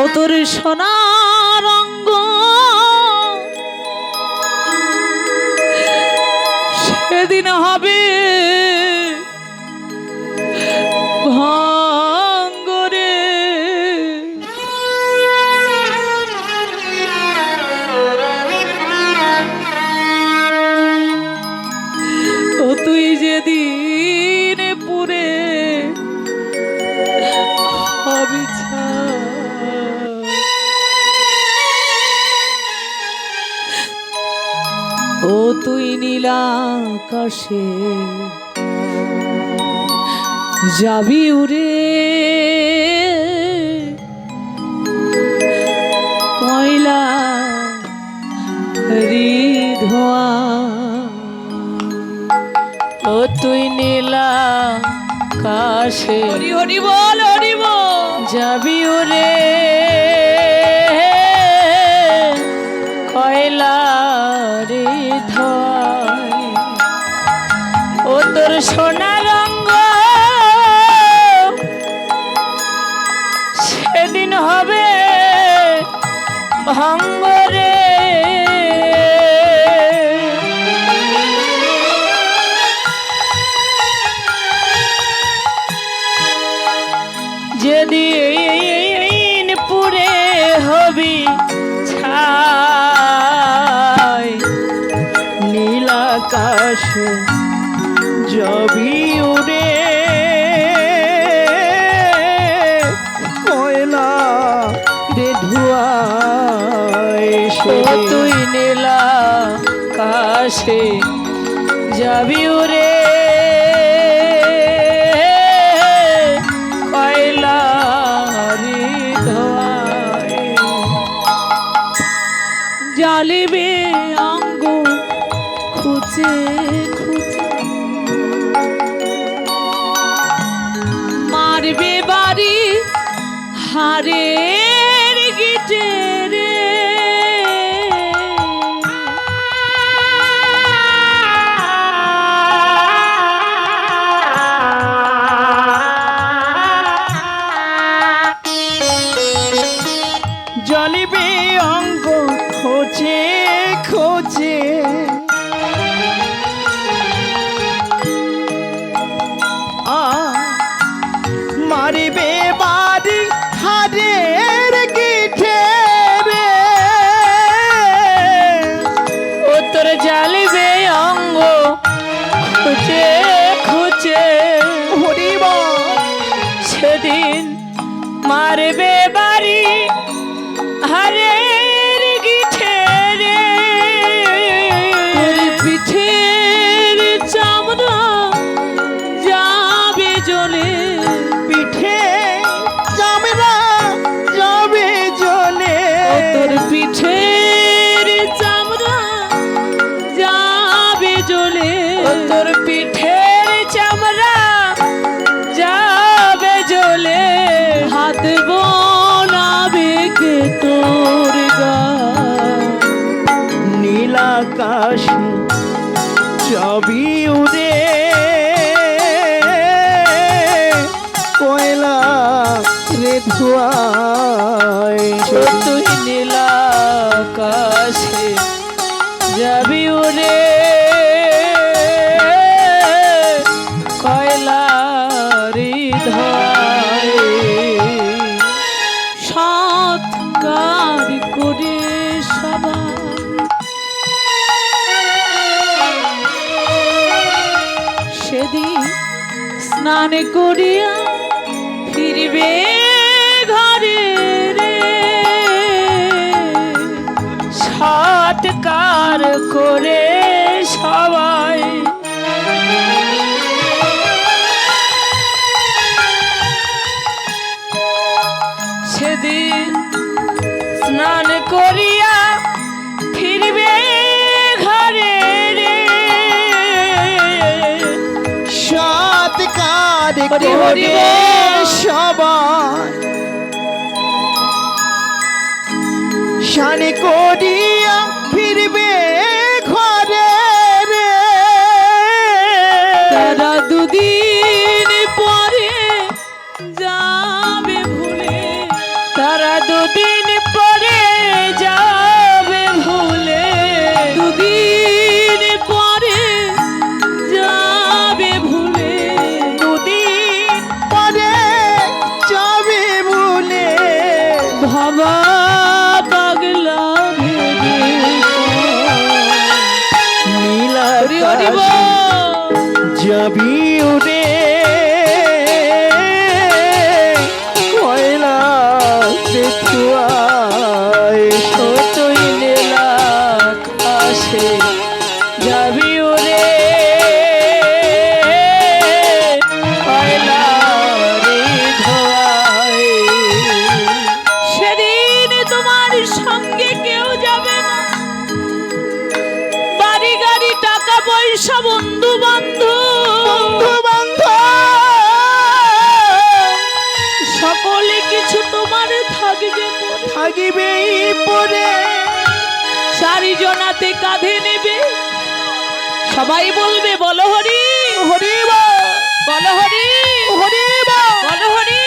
ও তোর সোনার অঙ্গ নীলাকাশে যাবি উড়ে। কয়লা ধোয়া ও তুই নীলা কাশে হরি হরি বল হরি বল। যাবি ওরে ভঙ্গরে মারবে বাড়ি হারের গিটে জলিবে অঙ্গ খোঁজে খোঁজে। সেদিন মারবে বাড়ি হারের গিঠে রে তোর পিঠের চামড়া যাবে জ্বলে পিঠে চামড়া যাবে জলে। তোর পিঠের চামড়া যাবে জ্বলে তোর পিঠের নীল যাবি উড়ে কয়লা রে ধোয়ায় সৎকার করে সবাই। সেদিন স্নান করিয়া সৎকার হরি হরি করে বল। সবাই শান করিয়া সকলে কিছু তোমার থাকিবে থাকিবে কাঁধে নেবে। সবাই বলবে বলো হরি। হরি বলো। হরি। হরি বলো হরি।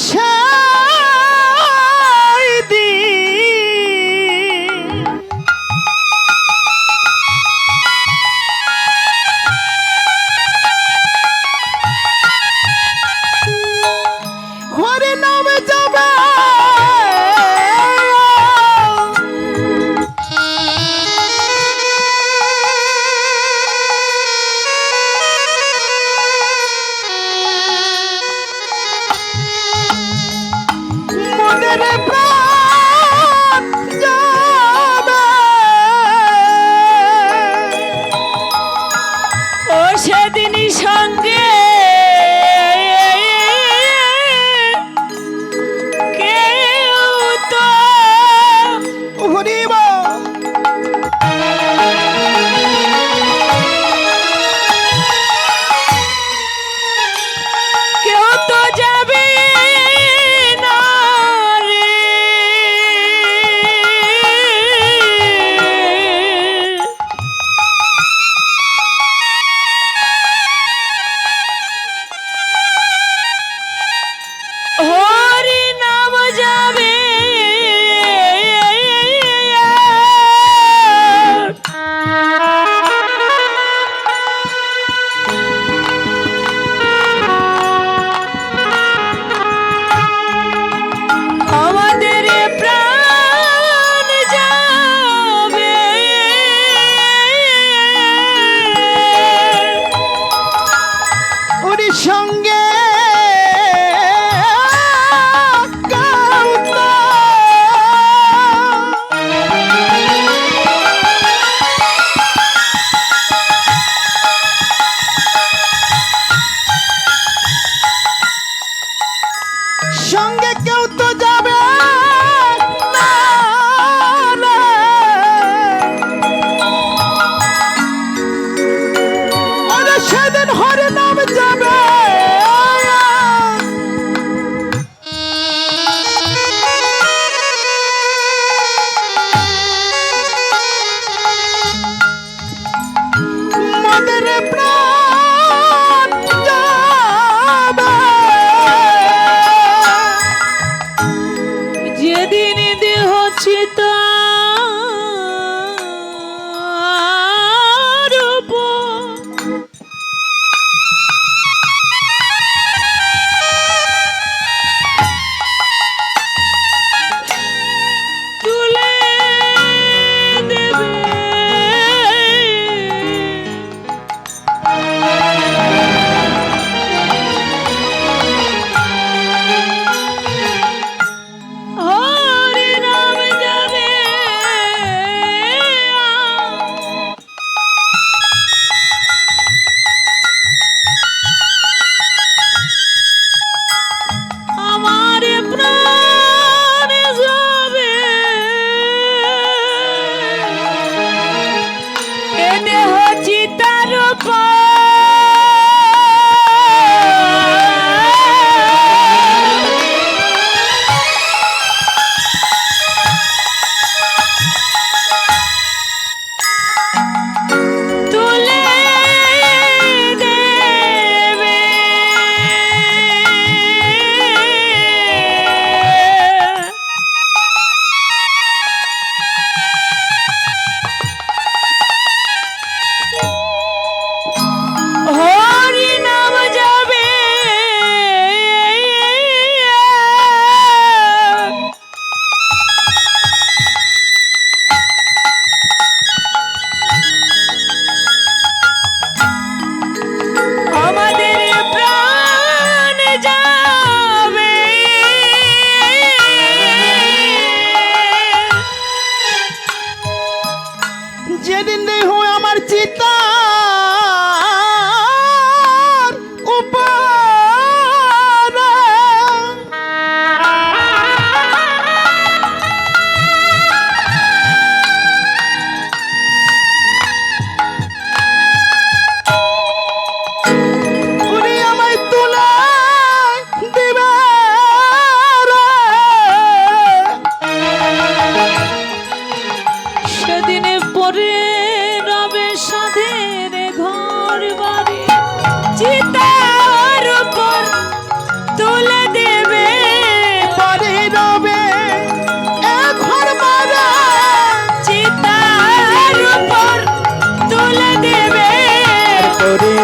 Deixa Never!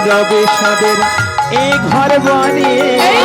রবে সাদের। এ ঘর বনে এই